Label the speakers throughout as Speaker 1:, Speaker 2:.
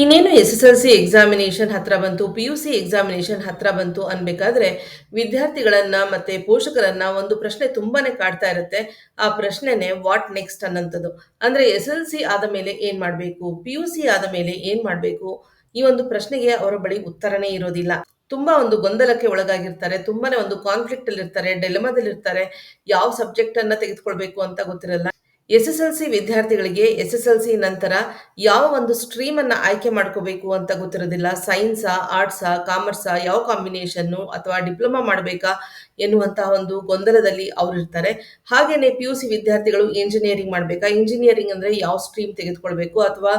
Speaker 1: ಇನ್ನೇನು S S L C examination ಹತ್ರ ಬಂತು ಪಿ ಯು ಸಿ ಎಕ್ಸಾಮಿನೇಷನ್ ಹತ್ರ ಬಂತು ಅನ್ಬೇಕಾದ್ರೆ ವಿದ್ಯಾರ್ಥಿಗಳನ್ನ ಮತ್ತೆ ಪೋಷಕರನ್ನ ಒಂದು ಪ್ರಶ್ನೆ ತುಂಬಾನೇ ಕಾಡ್ತಾ ಇರುತ್ತೆ. ಆ ಪ್ರಶ್ನೆನೆ ವಾಟ್ ನೆಕ್ಸ್ಟ್ ಅನ್ನೋಂಥದ್ದು. ಅಂದ್ರೆ ಎಸ್ ಎಲ್ ಸಿ ಆದ ಮೇಲೆ ಏನ್ ಮಾಡ್ಬೇಕು? ಪಿ ಯು ಸಿ ಆದ ಮೇಲೆ ಏನ್ ಮಾಡ್ಬೇಕು? ಈ ಒಂದು ಪ್ರಶ್ನೆಗೆ ಅವರ ಬಳಿ ಉತ್ತರನೇ ಇರೋದಿಲ್ಲ. ತುಂಬಾ ಒಂದು ಗೊಂದಲಕ್ಕೆ ಒಳಗಾಗಿರ್ತಾರೆ, ತುಂಬಾನೇ ಒಂದು ಕಾನ್ಫ್ಲಿಕ್ಟ್ ಅಲ್ಲಿ ಇರ್ತಾರೆ ಡೆಲಮದಲ್ಲಿ ಇರ್ತಾರೆ ಯಾವ ಸಬ್ಜೆಕ್ಟ್ ಅನ್ನ ತೆಗೆದುಕೊಳ್ಬೇಕು ಅಂತ ಗೊತ್ತಿರಲ್ಲ. ಎಸ್ ಎಸ್ ಎಲ್ ಸಿ ವಿದ್ಯಾರ್ಥಿಗಳಿಗೆ ಎಸ್ ಎಸ್ ಎಲ್ ಸಿ ನಂತರ ಯಾವ ಒಂದು ಸ್ಟ್ರೀಮ್ ಅನ್ನ ಆಯ್ಕೆ ಮಾಡ್ಕೋಬೇಕು ಅಂತ ಗೊತ್ತಿರೋದಿಲ್ಲ. ಸೈನ್ಸಾ, ಆರ್ಟ್ಸಾ, ಕಾಮರ್ಸಾ ಯಾವ ಕಾಂಬಿನೇಷನ್ನು ಅಥವಾ ಡಿಪ್ಲೊಮಾ ಮಾಡಬೇಕಾ ಎನ್ನುವಂತಹ ಒಂದು ಗೊಂದಲದಲ್ಲಿ ಅವರು ಇರ್ತಾರೆ. ಹಾಗೇನೆ ಪಿ ಯು ಸಿ ವಿದ್ಯಾರ್ಥಿಗಳು ಇಂಜಿನಿಯರಿಂಗ್ ಮಾಡಬೇಕಾ? ಇಂಜಿನಿಯರಿಂಗ್ ಅಂದ್ರೆ ಯಾವ ಸ್ಟ್ರೀಮ್ ತೆಗೆದುಕೊಳ್ಬೇಕು ಅಥವಾ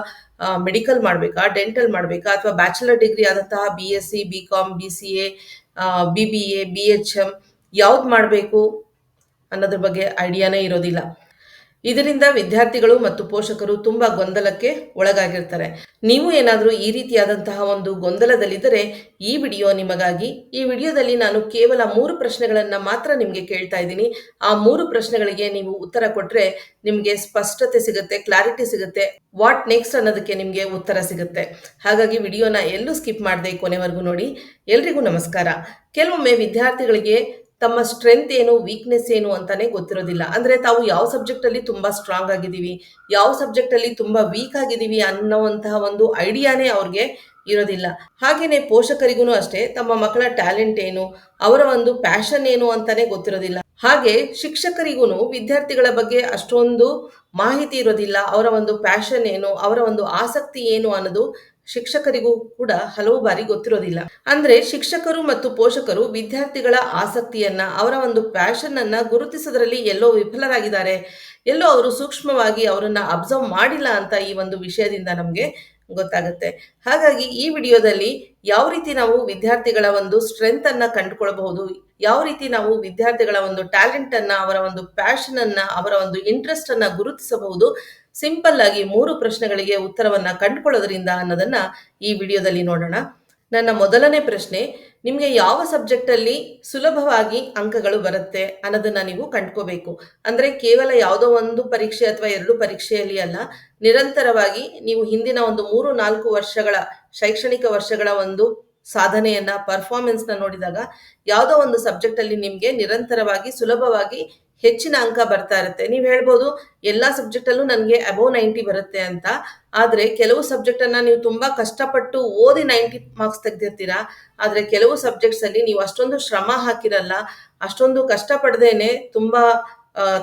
Speaker 1: ಮೆಡಿಕಲ್ ಮಾಡಬೇಕಾ? ಡೆಂಟಲ್ ಮಾಡಬೇಕಾ? ಅಥವಾ ಬ್ಯಾಚುಲರ್ ಡಿಗ್ರಿ ಆದಂತಹ B S C, B com, B C A B B A, B H M ಯಾವ್ದು ಮಾಡಬೇಕು ಅನ್ನೋದ್ರ ಬಗ್ಗೆ ಐಡಿಯಾನೇ ಇರೋದಿಲ್ಲ. ಇದರಿಂದ ವಿದ್ಯಾರ್ಥಿಗಳು ಮತ್ತು ಪೋಷಕರು ತುಂಬಾ ಗೊಂದಲಕ್ಕೆ ಒಳಗಾಗಿರ್ತಾರೆ. ನೀವು ಏನಾದರೂ ಈ ರೀತಿಯಾದಂತಹ ಒಂದು ಗೊಂದಲದಲ್ಲಿದ್ದರೆ ಈ ವಿಡಿಯೋ ನಿಮಗಾಗಿ. ಈ ವಿಡಿಯೋದಲ್ಲಿ ನಾನು ಕೇವಲ ಮೂರು ಪ್ರಶ್ನೆಗಳನ್ನ ಮಾತ್ರ ನಿಮಗೆ ಕೇಳ್ತಾ ಇದ್ದೀನಿ. ಆ ಮೂರು ಪ್ರಶ್ನೆಗಳಿಗೆ ನೀವು ಉತ್ತರ ಕೊಟ್ರೆ ನಿಮಗೆ ಸ್ಪಷ್ಟತೆ ಸಿಗುತ್ತೆ, ಕ್ಲಾರಿಟಿ ಸಿಗುತ್ತೆ. ವಾಟ್ ನೆಕ್ಸ್ಟ್ ಅನ್ನೋದಕ್ಕೆ ನಿಮಗೆ ಉತ್ತರ ಸಿಗುತ್ತೆ. ಹಾಗಾಗಿ ವಿಡಿಯೋನ ಎಲ್ಲೂ ಸ್ಕಿಪ್ ಮಾಡದೆ ಕೊನೆವರೆಗೂ ನೋಡಿ. ಎಲ್ರಿಗೂ ನಮಸ್ಕಾರ. ಕೆಲವೊಮ್ಮೆ ವಿದ್ಯಾರ್ಥಿಗಳಿಗೆ ತಮ್ಮ ಸ್ಟ್ರೆಂತ್ ಏನು ವೀಕ್ನೆಸ್ ಏನು ಅಂತಾನೆ ಗೊತ್ತಿರೋದಿಲ್ಲ. ಅಂದ್ರೆ ತಾವು ಯಾವ ಸಬ್ಜೆಕ್ಟ್ ಅಲ್ಲಿ ತುಂಬಾ ಸ್ಟ್ರಾಂಗ್ ಆಗಿದ್ದೀವಿ, ಯಾವ ಸಬ್ಜೆಕ್ಟ್ ಅಲ್ಲಿ ತುಂಬಾ ವೀಕ್ ಆಗಿದ್ದೀವಿ ಅನ್ನೋವಂತಹ ಒಂದು ಐಡಿಯಾನೇ ಅವ್ರಿಗೆ ಇರೋದಿಲ್ಲ. ಹಾಗೇನೆ ಪೋಷಕರಿಗೂ ಅಷ್ಟೇ, ತಮ್ಮ ಮಕ್ಕಳ ಟ್ಯಾಲೆಂಟ್ ಏನು, ಅವರ ಒಂದು ಪ್ಯಾಷನ್ ಏನು ಅಂತಾನೆ ಗೊತ್ತಿರೋದಿಲ್ಲ. ಹಾಗೆ ಶಿಕ್ಷಕರಿಗೂ ವಿದ್ಯಾರ್ಥಿಗಳ ಬಗ್ಗೆ ಅಷ್ಟೊಂದು ಮಾಹಿತಿ ಇರೋದಿಲ್ಲ, ಅವರ ಒಂದು ಪ್ಯಾಷನ್ ಏನು, ಅವರ ಒಂದು ಆಸಕ್ತಿ ಏನು ಅನ್ನೋದು ಶಿಕ್ಷಕರಿಗೂ ಕೂಡ ಹಲವು ಬಾರಿ ಗೊತ್ತಿರೋದಿಲ್ಲ. ಅಂದ್ರೆ ಶಿಕ್ಷಕರು ಮತ್ತು ಪೋಷಕರು ವಿದ್ಯಾರ್ಥಿಗಳ ಆಸಕ್ತಿಯನ್ನ, ಅವರ ಒಂದು ಪ್ಯಾಷನ್ ಅನ್ನ ಗುರುತಿಸೋದ್ರಲ್ಲಿ ಎಲ್ಲೋ ವಿಫಲರಾಗಿದ್ದಾರೆ. ಎಲ್ಲೋ ಅವರು ಸೂಕ್ಷ್ಮವಾಗಿ ಅವರನ್ನ ಅಬ್ಸರ್ವ್ ಮಾಡಿಲ್ಲ ಅಂತ ಈ ಒಂದು ವಿಷಯದಿಂದ ನಮಗೆ ಗೊತ್ತಾಗುತ್ತೆ. ಹಾಗಾಗಿ ಈ ವಿಡಿಯೋದಲ್ಲಿ ಯಾವ ರೀತಿ ನಾವು ವಿದ್ಯಾರ್ಥಿಗಳ ಒಂದು ಸ್ಟ್ರೆಂತ್ ಅನ್ನ ಕಂಡುಕೊಳ್ಬಹುದು, ಯಾವ ರೀತಿ ನಾವು ವಿದ್ಯಾರ್ಥಿಗಳ ಒಂದು ಟ್ಯಾಲೆಂಟ್ ಅನ್ನ, ಅವರ ಒಂದು ಪ್ಯಾಷನ್ ಅನ್ನ, ಅವರ ಒಂದು ಇಂಟ್ರೆಸ್ಟ್ ಅನ್ನ ಗುರುತಿಸಬಹುದು ಸಿಂಪಲ್ ಆಗಿ ಮೂರು ಪ್ರಶ್ನೆಗಳಿಗೆ ಉತ್ತರವನ್ನ ಕಂಡುಕೊಳ್ಳೋದ್ರಿಂದ ಅನ್ನೋದನ್ನ ಈ ವಿಡಿಯೋದಲ್ಲಿ ನೋಡೋಣ. ನನ್ನ ಮೊದಲನೇ ಪ್ರಶ್ನೆ ನಿಮಗೆ ಯಾವ ಸಬ್ಜೆಕ್ಟಲ್ಲಿ ಸುಲಭವಾಗಿ ಅಂಕಗಳು ಬರುತ್ತೆ ಅನ್ನೋದನ್ನ ನೀವು ಕಂಡ್ಕೋಬೇಕು. ಅಂದ್ರೆ ಕೇವಲ ಯಾವುದೋ ಒಂದು ಪರೀಕ್ಷೆ ಅಥವಾ ಎರಡು ಪರೀಕ್ಷೆಯಲ್ಲಿ ಅಲ್ಲ, ನಿರಂತರವಾಗಿ ನೀವು ಹಿಂದಿನ ಒಂದು ಮೂರು, ನಾಲ್ಕು ವರ್ಷಗಳ, ಶೈಕ್ಷಣಿಕ ವರ್ಷಗಳ ಒಂದು ಸಾಧನೆಯನ್ನ ಪರ್ಫಾರ್ಮೆನ್ಸ್ನ ನೋಡಿದಾಗ, ಯಾವುದೋ ಒಂದು ಸಬ್ಜೆಕ್ಟಲ್ಲಿ ನಿಮ್ಗೆ ನಿರಂತರವಾಗಿ, ಸುಲಭವಾಗಿ ಹೆಚ್ಚಿನ ಅಂಕ ಬರ್ತಾ ಇರುತ್ತೆ. ನೀವು ಹೇಳ್ಬೋದು ಎಲ್ಲಾ ಸಬ್ಜೆಕ್ಟಲ್ಲೂ ನನಗೆ ಅಬೌವ್ ನೈಂಟಿ ಬರುತ್ತೆ ಅಂತ. ಆದ್ರೆ ಕೆಲವು ಸಬ್ಜೆಕ್ಟ್ ಅನ್ನ ನೀವು ತುಂಬಾ ಕಷ್ಟಪಟ್ಟು ಓದಿ ನೈಂಟಿ ಮಾರ್ಕ್ಸ್ ತೆಗ್ದಿರ್ತೀರಾ? ಆದ್ರೆ ಕೆಲವು ಸಬ್ಜೆಕ್ಟ್ಸ್ ಅಲ್ಲಿ ನೀವು ಅಷ್ಟೊಂದು ಶ್ರಮ ಹಾಕಿರಲ್ಲ, ಅಷ್ಟೊಂದು ಕಷ್ಟಪಡದೇನೆ ತುಂಬಾ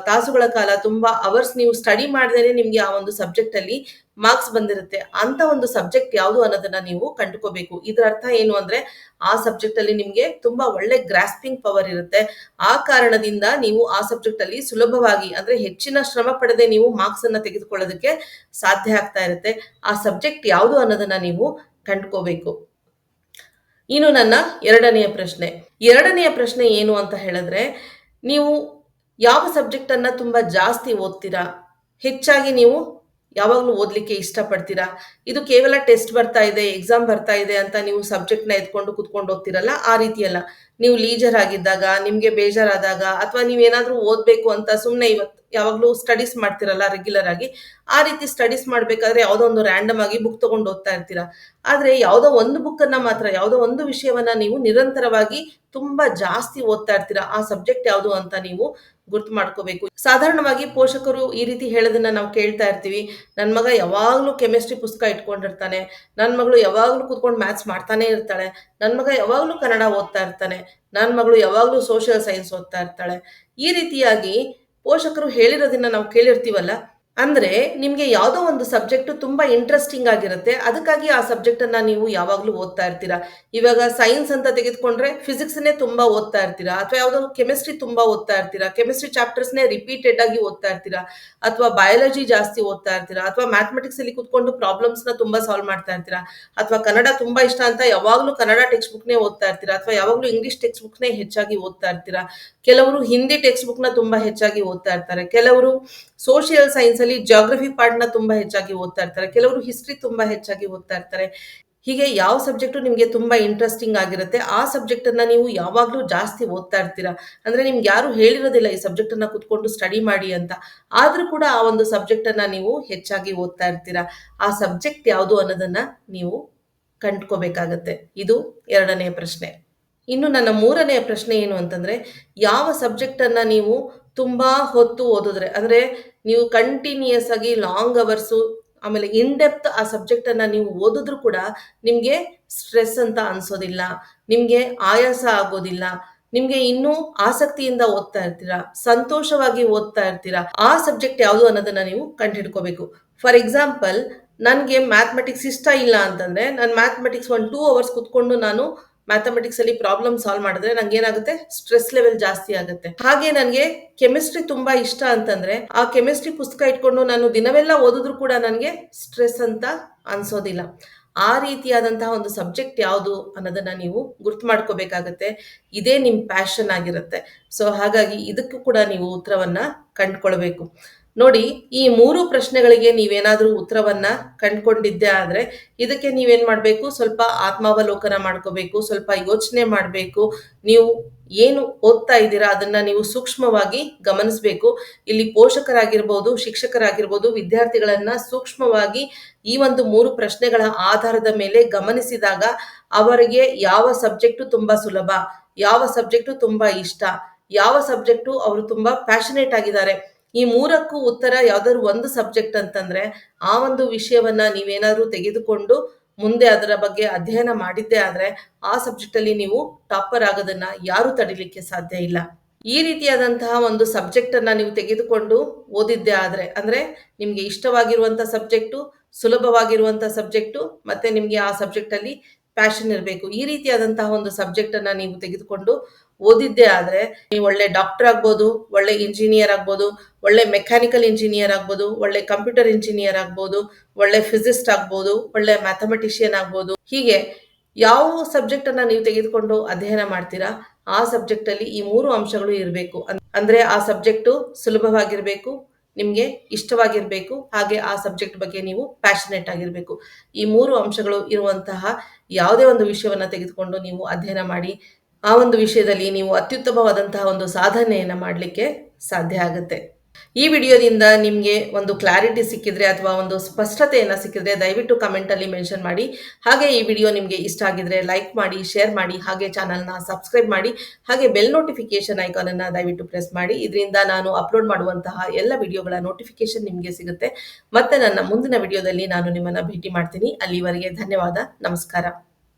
Speaker 1: ತಾಸುಗಳ ಕಾಲ ತುಂಬಾ ಅವರ್ಸ್ ನೀವು ಸ್ಟಡಿ ಮಾಡಿದ್ರೆ ನಿಮ್ಗೆ ಆ ಒಂದು ಸಬ್ಜೆಕ್ಟ್ ಅಲ್ಲಿ ಮಾರ್ಕ್ಸ್ ಬಂದಿರುತ್ತೆ. ಅಂತ ಒಂದು ಸಬ್ಜೆಕ್ಟ್ ಯಾವುದು ಅನ್ನೋದನ್ನ ನೀವು ಕಂಡುಕೋಬೇಕು. ಇದರ ಅರ್ಥ ಏನು ಅಂದ್ರೆ ಆ ಸಬ್ಜೆಕ್ಟ್ ಅಲ್ಲಿ ನಿಮ್ಗೆ ತುಂಬಾ ಒಳ್ಳೆ ಗ್ರಾಸ್ಪಿಂಗ್ ಪವರ್ ಇರುತ್ತೆ. ಆ ಕಾರಣದಿಂದ ನೀವು ಆ ಸಬ್ಜೆಕ್ಟ್ ಅಲ್ಲಿ ಸುಲಭವಾಗಿ ಅಂದ್ರೆ ಹೆಚ್ಚಿನ ಶ್ರಮ ಪಡೆದೇ ನೀವು ಮಾರ್ಕ್ಸ್ ಅನ್ನ ತೆಗೆದುಕೊಳ್ಳೋದಕ್ಕೆ ಸಾಧ್ಯ ಆಗ್ತಾ ಇರುತ್ತೆ. ಆ ಸಬ್ಜೆಕ್ಟ್ ಯಾವುದು ಅನ್ನೋದನ್ನ ನೀವು ಕಂಡುಕೋಬೇಕು. ಇನ್ನು ನನ್ನ ಎರಡನೆಯ ಪ್ರಶ್ನೆ. ಎರಡನೆಯ ಪ್ರಶ್ನೆ ಏನು ಅಂತ ಹೇಳಿದ್ರೆ, ನೀವು ಯಾವ ಸಬ್ಜೆಕ್ಟ್ ಅನ್ನ ತುಂಬಾ ಜಾಸ್ತಿ ಓದ್ತೀರಾ? ಹೆಚ್ಚಾಗಿ ನೀವು ಯಾವಾಗಲೂ ಓದಲಿಕ್ಕೆ ಇಷ್ಟಪಡ್ತೀರಾ? ಇದು ಕೇವಲ ಟೆಸ್ಟ್ ಬರ್ತಾ ಇದೆ ಎಕ್ಸಾಮ್ ಬರ್ತಾ ಇದೆ ಅಂತ ನೀವು ಸಬ್ಜೆಕ್ಟ್ನ ಎತ್ಕೊಂಡು ಕುತ್ಕೊಂಡು ಹೋಗ್ತಿರಲ್ಲ ಆ ರೀತಿ ಅಲ್ಲ ನೀವು ಲೀಜರ್ ಆಗಿದ್ದಾಗ, ನಿಮಗೆ ಬೇಜಾರಾದಾಗ, ಅಥವಾ ನೀವೇನಾದ್ರೂ ಓದಬೇಕು ಅಂತ ಸುಮ್ಮನೆ ಇವತ್ತು ಯಾವಾಗಲೂ ಸ್ಟಡೀಸ್ ಮಾಡ್ತಿರಲ್ಲ ರೆಗ್ಯುಲರ್ ಆಗಿ, ಆ ರೀತಿ ಸ್ಟಡೀಸ್ ಮಾಡಬೇಕಾದ್ರೆ ಯಾವುದೋ ಒಂದು ರ್ಯಾಂಡಮ್ ಆಗಿ ಬುಕ್ ತಗೊಂಡು ಓದ್ತಾ ಇರ್ತೀರಾ? ಆದರೆ ಯಾವುದೋ ಒಂದು ಬುಕ್ಕನ್ನು ಮಾತ್ರ, ಯಾವುದೋ ಒಂದು ವಿಷಯವನ್ನ ನೀವು ನಿರಂತರವಾಗಿ ತುಂಬಾ ಜಾಸ್ತಿ ಓದ್ತಾ ಇರ್ತೀರಾ, ಆ ಸಬ್ಜೆಕ್ಟ್ ಯಾವುದು ಅಂತ ನೀವು ಗುರ್ತು ಮಾಡ್ಕೋಬೇಕು. ಸಾಧಾರಣವಾಗಿ ಪೋಷಕರು ಈ ರೀತಿ ಹೇಳೋದನ್ನ ನಾವು ಕೇಳ್ತಾ ಇರ್ತೀವಿ. ನನ್ನ ಮಗ ಯಾವಾಗಲೂ ಕೆಮಿಸ್ಟ್ರಿ ಪುಸ್ತಕ ಇಟ್ಕೊಂಡಿರ್ತಾನೆ. ನನ್ನ ಮಗಳು ಯಾವಾಗಲೂ ಕೂತ್ಕೊಂಡು ಮ್ಯಾಥ್ಸ್ ಮಾಡ್ತಾನೆ ಇರ್ತಾಳೆ. ನನ್ನ ಮಗ ಯಾವಾಗಲೂ ಕನ್ನಡ ಓದ್ತಾ ಇರ್ತಾನೆ. ನನ್ನ ಮಗಳು ಯಾವಾಗಲೂ ಸೋಷಿಯಲ್ ಸೈನ್ಸ್ ಓದ್ತಾ ಇರ್ತಾಳೆ. ಈ ರೀತಿಯಾಗಿ ಪೋಷಕರು ಹೇಳಿರೋದನ್ನ ನಾವು ಕೇಳಿರ್ತೀವಲ್ಲ ಅಂದ್ರೆ ನಿಮಗೆ ಯಾವುದೋ ಒಂದು ಸಬ್ಜೆಕ್ಟು ತುಂಬಾ ಇಂಟ್ರೆಸ್ಟಿಂಗ್ ಆಗಿರುತ್ತೆ. ಅದಕ್ಕಾಗಿ ಆ ಸಬ್ಜೆಕ್ಟನ್ನು ನೀವು ಯಾವಾಗಲೂ ಓದ್ತಾ ಇರ್ತೀರಾ? ಇವಾಗ ಸೈನ್ಸ್ ಅಂತ ತೆಗೆದುಕೊಂಡ್ರೆ ಫಿಸಿಕ್ಸ್ನೇ ತುಂಬಾ ಓದ್ತಾ ಇರ್ತೀರಾ? ಅಥವಾ ಯಾವುದೋ ಕೆಮಿಸ್ಟ್ರಿ ತುಂಬಾ ಓದ್ತಾ ಇರ್ತೀರಾ? ಕೆಮಿಸ್ಟ್ರಿ ಚಾಪ್ಟರ್ಸ್ನೇ ರಿಪೀಟೆಡ್ ಆಗಿ ಓದ್ತಾ ಇರ್ತೀರಾ? ಅಥವಾ ಬಯಾಲಜಿ ಜಾಸ್ತಿ ಓದ್ತಾ ಇರ್ತೀರಾ? ಅಥವಾ ಮ್ಯಾಥಮೆಟಿಕ್ಸ್ ಅಲ್ಲಿ ಕುತ್ಕೊಂಡು ಪ್ರಾಬ್ಲಮ್ಸ್ನ ತುಂಬಾ ಸಾಲ್ವ್ ಮಾಡ್ತಾ ಇರ್ತೀರಾ? ಅಥವಾ ಕನ್ನಡ ತುಂಬಾ ಇಷ್ಟ ಅಂತ ಯಾವಾಗಲೂ ಕನ್ನಡ ಟೆಕ್ಸ್ಟ್ ಬುಕ್ನೇ ಓದ್ತಾ ಇರ್ತೀರಾ? ಅಥವಾ ಯಾವಾಗಲೂ ಇಂಗ್ಲಿಷ್ ಟೆಕ್ಸ್ಟ್ ಬುಕ್ನೇ ಹೆಚ್ಚಾಗಿ ಓದ್ತಾ ಇರ್ತೀರಾ? ಕೆಲವರು ಹಿಂದಿ ಟೆಕ್ಸ್ಟ್ ಬುಕ್ ತುಂಬ ತುಂಬಾ ಹೆಚ್ಚಾಗಿ ಓದ್ತಾ ಇರ್ತಾರೆ. ಕೆಲವರು ಸೋಷಿಯಲ್ ಸೈನ್ಸ್ ಅಲ್ಲಿ ಜಾಗ್ರಫಿ ಪಾರ್ಟ್ನ ತುಂಬಾ ಹೆಚ್ಚಾಗಿ ಓದ್ತಾ ಇರ್ತಾರೆ. ಕೆಲವರು ಹಿಸ್ಟ್ರಿ ತುಂಬಾ ಹೆಚ್ಚಾಗಿ ಓದ್ತಾ ಇರ್ತಾರೆ. ಹೀಗೆ ಯಾವ ಸಬ್ಜೆಕ್ಟು ನಿಮಗೆ ತುಂಬ ಇಂಟ್ರೆಸ್ಟಿಂಗ್ ಆಗಿರುತ್ತೆ, ಆ ಸಬ್ಜೆಕ್ಟನ್ನು ನೀವು ಯಾವಾಗಲೂ ಜಾಸ್ತಿ ಓದ್ತಾ ಇರ್ತೀರಾ? ಅಂದರೆ ನಿಮ್ಗೆ ಯಾರು ಹೇಳಿರೋದಿಲ್ಲ ಈ ಸಬ್ಜೆಕ್ಟನ್ನು ಕುತ್ಕೊಂಡು ಸ್ಟಡಿ ಮಾಡಿ ಅಂತ. ಆದರೂ ಕೂಡ ಆ ಒಂದು ಸಬ್ಜೆಕ್ಟನ್ನು ನೀವು ಹೆಚ್ಚಾಗಿ ಓದ್ತಾ ಇರ್ತೀರಾ? ಆ ಸಬ್ಜೆಕ್ಟ್ ಯಾವುದು ಅನ್ನೋದನ್ನು ನೀವು ಕಂಡ್ಕೋಬೇಕಾಗತ್ತೆ. ಇದು ಎರಡನೇ ಪ್ರಶ್ನೆ. ಇನ್ನು ನನ್ನ ಮೂರನೆಯ ಪ್ರಶ್ನೆ ಏನು ಅಂತಂದರೆ, ಯಾವ ಸಬ್ಜೆಕ್ಟನ್ನು ನೀವು ತುಂಬ ಹೊತ್ತು ಓದಿದ್ರೆ. ಅಂದರೆ ನೀವು ಕಂಟಿನ್ಯೂಯಸ್ ಆಗಿ ಲಾಂಗ್ ಅವರ್ಸು ಆಮೇಲೆ ಇನ್ ಡೆಪ್ತ್ ಆ ಸಬ್ಜೆಕ್ಟನ್ನು ನೀವು ಓದಿದ್ರು ಕೂಡ ನಿಮಗೆ ಸ್ಟ್ರೆಸ್ ಅಂತ ಅನ್ಸೋದಿಲ್ಲ. ನಿಮಗೆ ಆಯಾಸ ಆಗೋದಿಲ್ಲ. ನಿಮ್ಗೆ ಇನ್ನೂ ಆಸಕ್ತಿಯಿಂದ ಓದ್ತಾ ಇರ್ತೀರಾ, ಸಂತೋಷವಾಗಿ ಓದ್ತಾ ಇರ್ತೀರಾ, ಆ ಸಬ್ಜೆಕ್ಟ್ ಯಾವುದು ಅನ್ನೋದನ್ನ ನೀವು ಕಂಡುಹಿಡ್ಕೋಬೇಕು. ಫಾರ್ ಎಕ್ಸಾಂಪಲ್ ನನಗೆ ಮ್ಯಾಥಮೆಟಿಕ್ಸ್ ಇಷ್ಟ ಇಲ್ಲ ಅಂತಂದ್ರೆ, ನಾನು ಮ್ಯಾಥಮೆಟಿಕ್ಸ್ ಒಂದು ಟೂ ಅವರ್ಸ್ ಕುತ್ಕೊಂಡು ನಾನು ಮ್ಯಾಥಮೆಟಿಕ್ಸ್ ಅಲ್ಲಿ ಪ್ರಾಬ್ಲಮ್ ಸಾಲ್ವ್ ಮಾಡಿದ್ರೆ ನಂಗೆ ಏನಾಗುತ್ತೆ ಸ್ಟ್ರೆಸ್ ಲೆವೆಲ್ ಜಾಸ್ತಿ ಆಗುತ್ತೆ. ಹಾಗೆ ನನಗೆ ಕೆಮಿಸ್ಟ್ರಿ ತುಂಬಾ ಇಷ್ಟ ಅಂತಂದ್ರೆ, ಆ ಕೆಮಿಸ್ಟ್ರಿ ಪುಸ್ತಕ ಇಟ್ಕೊಂಡು ನಾನು ದಿನವೆಲ್ಲ ಓದಿದ್ರು ಕೂಡ ನನಗೆ ಸ್ಟ್ರೆಸ್ ಅಂತ ಅನ್ಸೋದಿಲ್ಲ. ಆ ರೀತಿಯಾದಂತಹ ಒಂದು ಸಬ್ಜೆಕ್ಟ್ ಯಾವುದು ಅನ್ನೋದನ್ನ ನೀವು ಗುರ್ತು ಮಾಡ್ಕೋಬೇಕಾಗತ್ತೆ. ಇದೇ ನಿಮ್ಮ ಪ್ಯಾಷನ್ ಆಗಿರುತ್ತೆ. ಸೊ ಹಾಗಾಗಿ ಇದಕ್ಕೂ ಕೂಡ ನೀವು ಉತ್ತರವನ್ನ ಕಂಡುಕೊಳ್ಬೇಕು. ನೋಡಿ, ಈ ಮೂರು ಪ್ರಶ್ನೆಗಳಿಗೆ ನೀವೇನಾದರೂ ಉತ್ತರವನ್ನ ಕಂಡುಕೊಂಡಿದ್ದೆ ಆದರೆ ಇದಕ್ಕೆ ನೀವೇನು ಮಾಡಬೇಕು? ಸ್ವಲ್ಪ ಆತ್ಮಾವಲೋಕನ ಮಾಡ್ಕೋಬೇಕು, ಸ್ವಲ್ಪ ಯೋಚನೆ ಮಾಡಬೇಕು. ನೀವು ಏನು ಓದ್ತಾ ಇದ್ದೀರಾ ಅದನ್ನ ನೀವು ಸೂಕ್ಷ್ಮವಾಗಿ ಗಮನಿಸಬೇಕು. ಇಲ್ಲಿ ಪೋಷಕರಾಗಿರ್ಬೋದು, ಶಿಕ್ಷಕರಾಗಿರ್ಬೋದು, ವಿದ್ಯಾರ್ಥಿಗಳನ್ನ ಸೂಕ್ಷ್ಮವಾಗಿ ಈ ಒಂದು ಮೂರು ಪ್ರಶ್ನೆಗಳ ಆಧಾರದ ಮೇಲೆ ಗಮನಿಸಿದಾಗ ಅವರಿಗೆ ಯಾವ ಸಬ್ಜೆಕ್ಟು ತುಂಬಾ ಸುಲಭ, ಯಾವ ಸಬ್ಜೆಕ್ಟು ತುಂಬಾ ಇಷ್ಟ, ಯಾವ ಸಬ್ಜೆಕ್ಟು ಅವರು ತುಂಬಾ ಪ್ಯಾಷನೇಟ್ ಆಗಿದ್ದಾರೆ. ಈ ಮೂರಕ್ಕೂ ಉತ್ತರ ಯಾವ್ದಾದ್ರು ಒಂದು ಸಬ್ಜೆಕ್ಟ್ ಅಂತಂದ್ರೆ ಆ ಒಂದು ವಿಷಯವನ್ನ ನೀವೇನಾದ್ರೂ ತೆಗೆದುಕೊಂಡು ಮುಂದೆ ಅದರ ಬಗ್ಗೆ ಅಧ್ಯಯನ ಮಾಡಿದ್ದೇ ಆದ್ರೆ ಆ ಸಬ್ಜೆಕ್ಟ್ ಅಲ್ಲಿ ನೀವು ಟಾಪರ್ ಆಗೋದನ್ನ ಯಾರು ತಡಿಲಿಕ್ಕೆ ಸಾಧ್ಯ ಇಲ್ಲ. ಈ ರೀತಿಯಾದಂತಹ ಒಂದು ಸಬ್ಜೆಕ್ಟ್ ಅನ್ನ ನೀವು ತೆಗೆದುಕೊಂಡು ಓದಿದ್ದೆ ಆದ್ರೆ, ಅಂದ್ರೆ ನಿಮ್ಗೆ ಇಷ್ಟವಾಗಿರುವಂತ ಸಬ್ಜೆಕ್ಟು ಸುಲಭವಾಗಿರುವಂತ ಸಬ್ಜೆಕ್ಟು ಮತ್ತೆ ನಿಮ್ಗೆ ಆ ಸಬ್ಜೆಕ್ಟ್ ಅಲ್ಲಿ ಪ್ಯಾಷನ್ ಇರಬೇಕು. ಈ ರೀತಿಯಾದಂತಹ ಒಂದು ಸಬ್ಜೆಕ್ಟ್ ಅನ್ನ ನೀವು ತೆಗೆದುಕೊಂಡು ಓದಿದ್ದೇ ಆದ್ರೆ ನೀವು ಒಳ್ಳೆ ಡಾಕ್ಟರ್ ಆಗ್ಬೋದು, ಒಳ್ಳೆ ಇಂಜಿನಿಯರ್ ಆಗ್ಬೋದು, ಒಳ್ಳೆ ಮೆಕ್ಯಾನಿಕಲ್ ಇಂಜಿನಿಯರ್ ಆಗ್ಬೋದು, ಒಳ್ಳೆ ಕಂಪ್ಯೂಟರ್ ಇಂಜಿನಿಯರ್ ಆಗ್ಬೋದು, ಒಳ್ಳೆ ಫಿಸಿಸ್ಟ್ ಆಗ್ಬೋದು, ಒಳ್ಳೆ ಮ್ಯಾಥಮೆಟಿಷಿಯನ್ ಆಗ್ಬೋದು. ಹೀಗೆ ಯಾವ ಸಬ್ಜೆಕ್ಟ್ ಅನ್ನ ನೀವು ತೆಗೆದುಕೊಂಡು ಅಧ್ಯಯನ ಮಾಡ್ತೀರಾ, ಆ ಸಬ್ಜೆಕ್ಟ್ ಅಲ್ಲಿ ಈ ಮೂರು ಅಂಶಗಳು ಇರಬೇಕು. ಅಂದ್ರೆ ಆ ಸಬ್ಜೆಕ್ಟು ಸುಲಭವಾಗಿರ್ಬೇಕು, ನಿಮಗೆ ಇಷ್ಟವಾಗಿರಬೇಕು, ಹಾಗೆ ಆ ಸಬ್ಜೆಕ್ಟ್ ಬಗ್ಗೆ ನೀವು ಪ್ಯಾಷನೇಟ್ ಆಗಿರಬೇಕು. ಈ ಮೂರು ಅಂಶಗಳು ಇರುವಂತಹ ಯಾವುದೇ ಒಂದು ವಿಷಯವನ್ನ ತೆಗೆದುಕೊಂಡು ನೀವು ಅಧ್ಯಯನ ಮಾಡಿ ಆ ಒಂದು ವಿಷಯದಲ್ಲಿ ನೀವು ಅತ್ಯುತ್ತಮವಾದಂತಹ ಒಂದು ಸಾಧನೆಯನ್ನು ಮಾಡಲಿಕ್ಕೆ ಸಾಧ್ಯ ಆಗುತ್ತೆ. ಈ ವಿಡಿಯೋದಿಂದ ನಿಮಗೆ ಒಂದು ಕ್ಲಾರಿಟಿ ಸಿಕ್ಕಿದ್ರೆ ಅಥವಾ ಒಂದು ಸ್ಪಷ್ಟತೆಯನ್ನು ಸಿಕ್ಕಿದ್ರೆ ದಯವಿಟ್ಟು ಕಮೆಂಟಲ್ಲಿ ಮೆನ್ಷನ್ ಮಾಡಿ. ಹಾಗೆ ಈ ವಿಡಿಯೋ ನಿಮಗೆ ಇಷ್ಟ ಆಗಿದ್ರೆ ಲೈಕ್ ಮಾಡಿ ಶೇರ್ ಮಾಡಿ, ಹಾಗೆ ಚಾನಲ್ನ ಸಬ್ಸ್ಕ್ರೈಬ್ ಮಾಡಿ, ಹಾಗೆ ಬೆಲ್ ನೋಟಿಫಿಕೇಶನ್ ಐಕಾನನ್ನು ದಯವಿಟ್ಟು ಪ್ರೆಸ್ ಮಾಡಿ. ಇದರಿಂದ ನಾನು ಅಪ್ಲೋಡ್ ಮಾಡುವಂತಹ ಎಲ್ಲ ವಿಡಿಯೋಗಳ ನೋಟಿಫಿಕೇಶನ್ ನಿಮಗೆ ಸಿಗುತ್ತೆ. ಮತ್ತೆ ನನ್ನ ಮುಂದಿನ ವಿಡಿಯೋದಲ್ಲಿ ನಾನು ನಿಮ್ಮನ್ನು ಭೇಟಿ ಮಾಡ್ತೀನಿ. ಅಲ್ಲಿವರೆಗೆ ಧನ್ಯವಾದ. ನಮಸ್ಕಾರ.